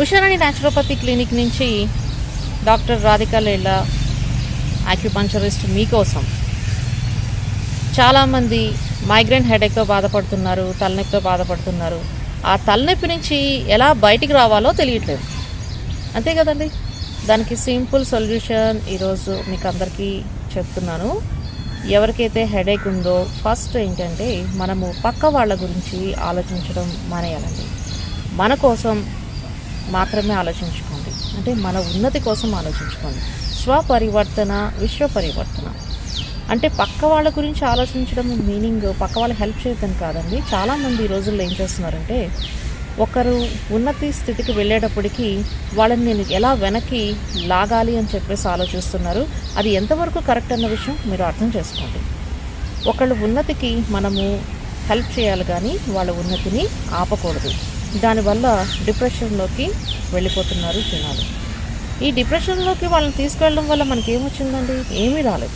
Usharani naturopathy clinic నుంచి doctor Radhika Lella acupuncturist మీకోసం. చాలామంది మైగ్రేన్ హెడేక్తో బాధపడుతున్నారు తలనొప్పితో బాధపడుతున్నారు. ఆ తలనొప్పి నుంచి ఎలా బయటికి రావాలో తెలియట్లేదు. అంతే కదండి? దానికి సింపుల్ సొల్యూషన్ ఈరోజు మీకు అందరికీ చెప్తున్నాను. ఎవరికైతే హెడేక్ ఉందో ఫస్ట్ ఏంటంటే మనము పక్క వాళ్ళ గురించి ఆలోచించడం మానేయాలండి. మన కోసం మాత్రమే ఆలోచించుకోండి. అంటే మన ఉన్నతి కోసం ఆలోచించుకోండి. స్వపరివర్తన విశ్వ పరివర్తన అంటే పక్క వాళ్ళ గురించి ఆలోచించడం మీనింగ్ పక్క వాళ్ళు హెల్ప్ చేయడం కాదండి. చాలామంది ఈ రోజుల్లో ఏం చేస్తున్నారంటే ఒకరు ఉన్నతి స్థితికి వెళ్ళేటప్పటికి వాళ్ళని నేను ఎలా వెనక్కి లాగాలి అని చెప్పేసి ఆలోచిస్తున్నారు. అది ఎంతవరకు కరెక్ట్ అన్న విషయం మీరు అర్థం చేసుకోండి. ఒకళ్ళు ఉన్నతికి మనము హెల్ప్ చేయాలి కానీ వాళ్ళ ఉన్నతిని ఆపకూడదు. దానివల్ల డిప్రెషన్లోకి వెళ్ళిపోతున్నారు జనాలు. ఈ డిప్రెషన్లోకి వాళ్ళని తీసుకెళ్ళడం వల్ల మనకి ఏమొచ్చిందండి ఏమీ రాలేదు.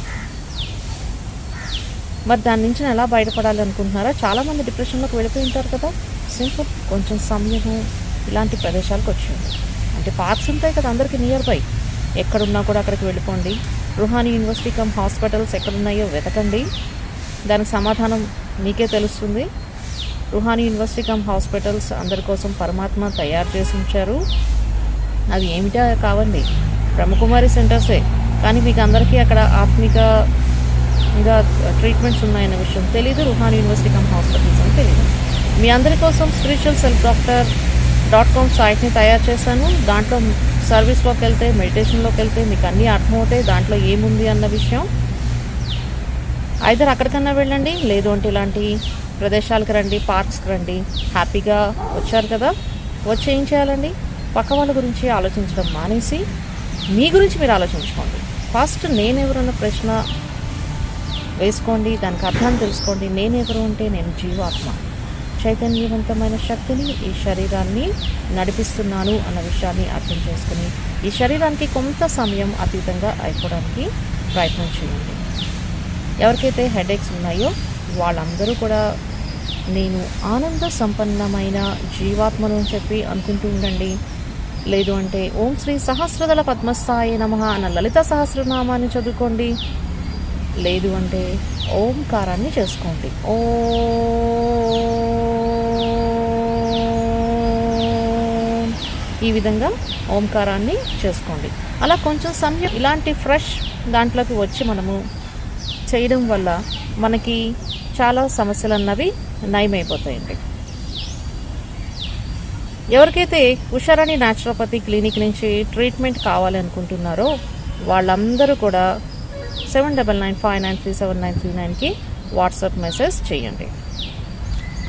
మరి దాని నుంచి ఎలా బయటపడాలి అనుకుంటున్నారా? చాలామంది డిప్రెషన్లోకి వెళ్ళిపోయి ఉంటారు కదా. సింపుల్ కొంచెం సమయము ఇలాంటి ప్రదేశాలకు వచ్చింది అంటే పార్క్స్ ఉంటాయి కదా అందరికీ నియర్ బై ఎక్కడున్నా కూడా అక్కడికి వెళ్ళిపోండి. రుహానీ యూనివర్సిటీ కమ్ హాస్పిటల్స్ ఎక్కడున్నాయో వెతకండి. దానికి సమాధానం మీకే తెలుస్తుంది. రుహానీ యూనివర్సిటీ కమ్ హాస్పిటల్స్ అందరి కోసం పరమాత్మ తయారు చేసి ఉంచారు. అవి ఏమిటా కావండి? బ్రహ్మకుమారి సెంటర్సే. కానీ మీకు అందరికీ అక్కడ ఆత్మిక ఇంకా ట్రీట్మెంట్స్ ఉన్నాయన్న విషయం తెలీదు. రుహాన్ యూనివర్సిటీ కమ్ హాస్పిటల్స్ అని తెలియదు మీ అందరి కోసం spiritual self doctor dot com సైట్ని తయారు చేశాను. దాంట్లో సర్వీస్లోకి వెళ్తే మెడిటేషన్లోకి వెళ్తే మీకు అన్నీ అర్థమవుతాయి. దాంట్లో ఏముంది అన్న విషయం. ఐదర్ అక్కడికన్నా వెళ్ళండి. లేదు అంటే ఇలాంటి ప్రదేశాలకు రండి పార్క్స్కి రండి. హ్యాపీగా వచ్చారు కదా? వచ్చి ఏం చేయాలండి? పక్క వాళ్ళ గురించి ఆలోచించడం మానేసి మీ గురించి మీరు ఆలోచించుకోండి. ఫస్ట్ నేనెవరన్న ప్రశ్న వేసుకోండి దానికి అర్థం తెలుసుకోండి. నేను ఎవరు అంటే నేను జీవాత్మ. చైతన్యవంతమైన శక్తిని ఈ శరీరాన్ని నడిపిస్తున్నాను అన్న విషయాన్ని అర్థం చేసుకుని ఈ శరీరానికి కొంత సమయం అతీతంగా అయిపోవడానికి ప్రయత్నం చేయండి. ఎవరికైతే హెడేక్స్ ఉన్నాయో వాళ్ళందరూ కూడా నేను ఆనంద సంపన్నమైన జీవాత్మను అని చెప్పి అనుకుంటూ ఉండండి. లేదు అంటే ఓం శ్రీ సహస్రదళ పద్మస్థాయి నమ అన్న లలిత సహస్రనామాన్ని చదువుకోండి. లేదు అంటే ఓంకారాన్ని చేసుకోండి. ఓ ఈ విధంగా ఓంకారాన్ని చేసుకోండి. అలా కొంచెం సమయం ఇలాంటి ఫ్రెష్ దాంట్లోకి వచ్చి మనము చేయడం వల్ల మనకి చాలా సమస్యలు అన్నవి నయమైపోతాయండి. ఎవరికైతే ఉషారాణి న్యాచురోపతి క్లినిక్ నుంచి ట్రీట్మెంట్ కావాలి అనుకుంటున్నారో వాళ్ళందరూ కూడా seven double nine five nine three seven nine three నైన్కి వాట్సాప్ మెసేజ్ చేయండి.